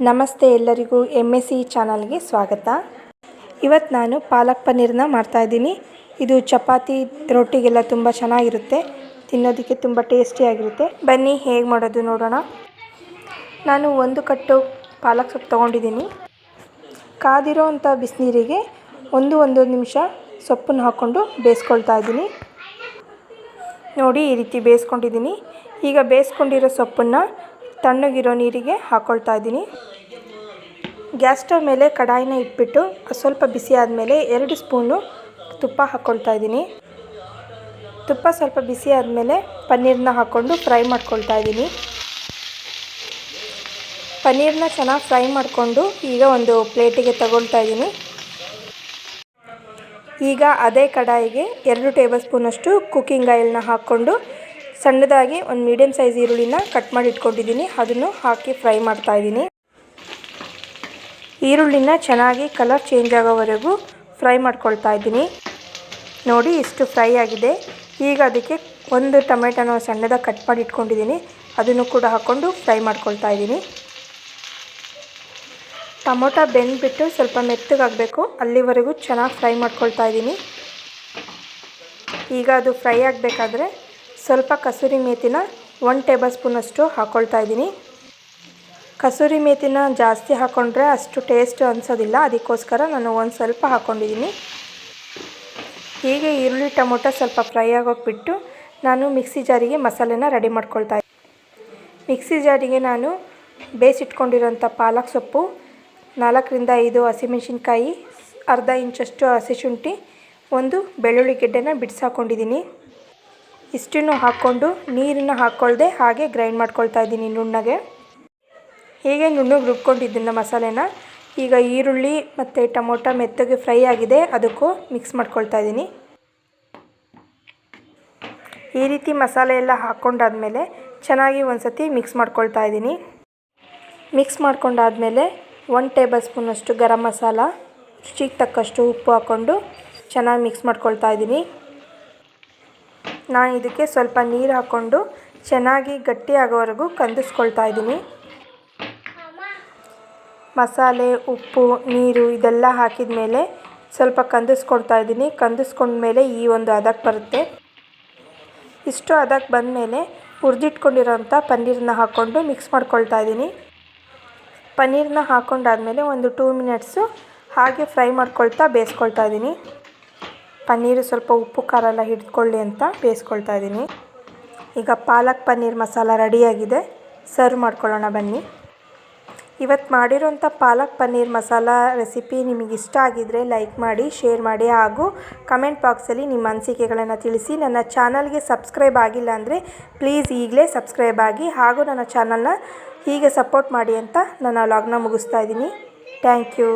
ನಮಸ್ತೆ ಎಲ್ಲರಿಗೂ M S C ಚಾನಲ್ಗೆ ಸ್ವಾಗತ. ಇವತ್ತು ನಾನು ಪಾಲಕ್ ಪನ್ನೀರನ್ನ ಮಾಡ್ತಾಯಿದ್ದೀನಿ ಇದು ಚಪಾತಿ ರೊಟ್ಟಿಗೆಲ್ಲ ತುಂಬ ಚೆನ್ನಾಗಿರುತ್ತೆ. ತಿನ್ನೋದಕ್ಕೆ ತುಂಬ ಟೇಸ್ಟಿಯಾಗಿರುತ್ತೆ. ಬನ್ನಿ ಹೇಗೆ ಮಾಡೋದು ನೋಡೋಣ. ನಾನು ಒಂದು ಕಟ್ಟು ಪಾಲಕ್ ಸೊಪ್ಪು ತೊಗೊಂಡಿದ್ದೀನಿ. ಕಾದಿರೋ ಅಂಥ ಬಿಸಿನೀರಿಗೆ ಒಂದು ಒಂದು ನಿಮಿಷ ಸೊಪ್ಪನ್ನು ಹಾಕ್ಕೊಂಡು ಬೇಯಿಸ್ಕೊಳ್ತಾ ಇದ್ದೀನಿ. ನೋಡಿ ಈ ರೀತಿ ಬೇಯಿಸ್ಕೊಂಡಿದ್ದೀನಿ. ಈಗ ಬೇಯಿಸ್ಕೊಂಡಿರೋ ಸೊಪ್ಪನ್ನು ತಣ್ಣಗಿರೋ ನೀರಿಗೆ ಹಾಕ್ಕೊಳ್ತಾ ಇದ್ದೀನಿ. ಗ್ಯಾಸ್ ಸ್ಟವ್ ಮೇಲೆ ಕಡಾಯಿನ ಇಟ್ಬಿಟ್ಟು, ಸ್ವಲ್ಪ ಬಿಸಿ ಆದಮೇಲೆ ಎರಡು ಸ್ಪೂನು ತುಪ್ಪ ಹಾಕ್ಕೊಳ್ತಾ ಇದ್ದೀನಿ. ತುಪ್ಪ ಸ್ವಲ್ಪ ಬಿಸಿ ಆದಮೇಲೆ ಪನ್ನೀರನ್ನ ಹಾಕ್ಕೊಂಡು ಫ್ರೈ ಮಾಡ್ಕೊಳ್ತಾ ಇದ್ದೀನಿ. ಪನ್ನೀರನ್ನ ಚೆನ್ನಾಗಿ ಫ್ರೈ ಮಾಡಿಕೊಂಡು ಈಗ ಒಂದು ಪ್ಲೇಟಿಗೆ ತಗೊಳ್ತಾ ಇದ್ದೀನಿ. ಈಗ ಅದೇ ಕಡಾಯಿಗೆ ಎರಡು ಟೇಬಲ್ ಸ್ಪೂನಷ್ಟು ಕುಕ್ಕಿಂಗ್ ಆಯಿಲ್ನ ಹಾಕ್ಕೊಂಡು ಸಣ್ಣದಾಗಿ ಒಂದು ಮೀಡಿಯಮ್ ಸೈಜ್ ಈರುಳ್ಳಿನ ಕಟ್ ಮಾಡಿ ಇಟ್ಕೊಂಡಿದ್ದೀನಿ. ಅದನ್ನು ಹಾಕಿ ಫ್ರೈ ಮಾಡ್ತಾ ಇದ್ದೀನಿ. ಈರುಳ್ಳಿನ ಚೆನ್ನಾಗಿ ಕಲರ್ ಚೇಂಜ್ ಆಗೋವರೆಗೂ ಫ್ರೈ ಮಾಡ್ಕೊಳ್ತಾ ಇದ್ದೀನಿ. ನೋಡಿ, ಇಷ್ಟು ಫ್ರೈ ಆಗಿದೆ. ಈಗ ಅದಕ್ಕೆ ಒಂದು ಟೊಮೆಟೊನ ಸಣ್ಣದಾಗಿ ಕಟ್ ಮಾಡಿ ಇಟ್ಕೊಂಡಿದ್ದೀನಿ. ಅದನ್ನು ಕೂಡ ಹಾಕ್ಕೊಂಡು ಫ್ರೈ ಮಾಡ್ಕೊಳ್ತಾ ಇದ್ದೀನಿ. ಟೊಮೊಟೊ ಬೆಂದ್ಬಿಟ್ಟು ಸ್ವಲ್ಪ ಮೆತ್ತಗಾಗಬೇಕು. ಅಲ್ಲಿವರೆಗೂ ಚೆನ್ನಾಗಿ ಫ್ರೈ ಮಾಡ್ಕೊಳ್ತಾ ಇದ್ದೀನಿ. ಈಗ ಅದು ಫ್ರೈ ಆಗಬೇಕಾದ್ರೆ ಸ್ವಲ್ಪ ಕಸೂರಿ ಮೇಥಿನ ಒನ್ ಟೇಬಲ್ ಸ್ಪೂನಷ್ಟು ಹಾಕ್ಕೊಳ್ತಾ ಇದ್ದೀನಿ. ಕಸೂರಿ ಮೇತಿನ ಜಾಸ್ತಿ ಹಾಕ್ಕೊಂಡ್ರೆ ಅಷ್ಟು ಟೇಸ್ಟ್ ಅನಿಸೋದಿಲ್ಲ. ಅದಕ್ಕೋಸ್ಕರ ನಾನು ಒಂದು ಸ್ವಲ್ಪ ಹಾಕ್ಕೊಂಡಿದ್ದೀನಿ ಹೀಗೆ ಈರುಳ್ಳಿ, ಟೊಮೊಟೊ ಸ್ವಲ್ಪ ಫ್ರೈ ಆಗೋಕೆ ಬಿಟ್ಟು ನಾನು ಮಿಕ್ಸಿ ಜಾರಿಗೆ ಮಸಾಲೆನ ರೆಡಿ ಮಾಡ್ಕೊಳ್ತಾ ಮಿಕ್ಸಿ ಜಾರಿಗೆ ನಾನು ಬೇಯಿಸಿಟ್ಕೊಂಡಿರೋಂಥ ಪಾಲಕ್ ಸೊಪ್ಪು, ನಾಲ್ಕರಿಂದ ಐದು ಹಸಿಮೆಣ್ಸಿನ್ಕಾಯಿ, ಅರ್ಧ ಇಂಚಷ್ಟು ಹಸಿ ಶುಂಠಿ, ಒಂದು ಬೆಳ್ಳುಳ್ಳಿ ಗೆಡ್ಡೆನ ಬಿಡಿಸಾಕೊಂಡಿದ್ದೀನಿ ಇಷ್ಟನ್ನು ಹಾಕ್ಕೊಂಡು ನೀರನ್ನು ಹಾಕ್ಕೊಳ್ಳದೆ ಹಾಗೆ ಗ್ರೈಂಡ್ ಮಾಡ್ಕೊಳ್ತಾ ಇದ್ದೀನಿ ನುಣ್ಣಗೆ. ಹೀಗೆ ನುಣ್ಣಗೆ ರುಬ್ಕೊಂಡಿದ್ದನ್ನು ಮಸಾಲೆನ. ಈಗ ಈರುಳ್ಳಿ ಮತ್ತು ಟೊಮೊಟೊ ಮೆತ್ತಗೆ ಫ್ರೈ ಆಗಿದೆ, ಅದಕ್ಕೂ ಮಿಕ್ಸ್ ಮಾಡ್ಕೊಳ್ತಾ ಇದ್ದೀನಿ. ಈ ರೀತಿ ಮಸಾಲೆ ಎಲ್ಲ ಹಾಕ್ಕೊಂಡಾದಮೇಲೆ ಚೆನ್ನಾಗಿ ಒಂದು ಸತಿ ಮಿಕ್ಸ್ ಮಾಡ್ಕೊಳ್ತಾ ಇದ್ದೀನಿ. ಮಿಕ್ಸ್ ಮಾಡ್ಕೊಂಡಾದ್ಮೇಲೆ ಒನ್ ಟೇಬಲ್ ಸ್ಪೂನಷ್ಟು ಗರಂ ಮಸಾಲ, ರುಚಿಗೆ ತಕ್ಕಷ್ಟು ಉಪ್ಪು ಹಾಕ್ಕೊಂಡು ಚೆನ್ನಾಗಿ ಮಿಕ್ಸ್ ಮಾಡ್ಕೊಳ್ತಾ ಇದ್ದೀನಿ. ನಾನು ಇದಕ್ಕೆ ಸ್ವಲ್ಪ ನೀರು ಹಾಕ್ಕೊಂಡು ಚೆನ್ನಾಗಿ ಗಟ್ಟಿ ಆಗೋವರೆಗೂ ಕಂದಿಸ್ಕೊಳ್ತಾ ಇದ್ದೀನಿ. ಮಸಾಲೆ, ಉಪ್ಪು, ನೀರು ಇದೆಲ್ಲ ಹಾಕಿದ ಮೇಲೆ ಸ್ವಲ್ಪ ಕಂದಿಸ್ಕೊಳ್ತಾ ಇದ್ದೀನಿ. ಕಂದಿಸ್ಕೊಂಡ್ಮೇಲೆ ಈ ಒಂದು ಅದಕ್ಕೆ ಬರುತ್ತೆ. ಇಷ್ಟು ಹದಕ್ಕೆ ಬಂದಮೇಲೆ ಹುರಿದಿಟ್ಕೊಂಡಿರೋಂಥ ಪನ್ನೀರನ್ನ ಹಾಕ್ಕೊಂಡು ಮಿಕ್ಸ್ ಮಾಡ್ಕೊಳ್ತಾ ಇದ್ದೀನಿ. ಪನ್ನೀರನ್ನ ಹಾಕ್ಕೊಂಡಾದ್ಮೇಲೆ ಒಂದು ಟೂ ಮಿನಿಟ್ಸು ಹಾಗೆ ಫ್ರೈ ಮಾಡ್ಕೊಳ್ತಾ ಬೇಯಿಸ್ಕೊಳ್ತಾ ಇದ್ದೀನಿ. ಪನ್ನೀರು ಸ್ವಲ್ಪ ಉಪ್ಪು, ಖಾರ ಎಲ್ಲ ಹಿಡ್ಕೊಳ್ಳಿ ಅಂತ ಬೇಯಿಸ್ಕೊಳ್ತಾ ಇದ್ದೀನಿ. ಈಗ ಪಾಲಕ್ ಪನ್ನೀರ್ ಮಸಾಲ ರೆಡಿಯಾಗಿದೆ. ಸರ್ವ್ ಮಾಡ್ಕೊಳ್ಳೋಣ ಬನ್ನಿ. ಇವತ್ತು ಮಾಡಿರೋಂಥ ಪಾಲಕ್ ಪನ್ನೀರ್ ಮಸಾಲ ರೆಸಿಪಿ ನಿಮಗೆ ಇಷ್ಟ ಆಗಿದ್ದರೆ ಲೈಕ್ ಮಾಡಿ, ಶೇರ್ ಮಾಡಿ ಹಾಗೂ ಕಮೆಂಟ್ ಬಾಕ್ಸಲ್ಲಿ ನಿಮ್ಮ ಅನಿಸಿಕೆಗಳನ್ನು ತಿಳಿಸಿ. ನನ್ನ ಚಾನಲ್ಗೆ ಸಬ್ಸ್ಕ್ರೈಬ್ ಆಗಿಲ್ಲ ಅಂದರೆ ಪ್ಲೀಸ್ ಈಗಲೇ ಸಬ್ಸ್ಕ್ರೈಬ್ ಆಗಿ ಹಾಗೂ ನನ್ನ ಚಾನಲ್ನ ಹೀಗೆ ಸಪೋರ್ಟ್ ಮಾಡಿ ಅಂತ ನನ್ನ ಲಾಗ್ನ ಮುಗಿಸ್ತಾ ಇದ್ದೀನಿ. Thank you.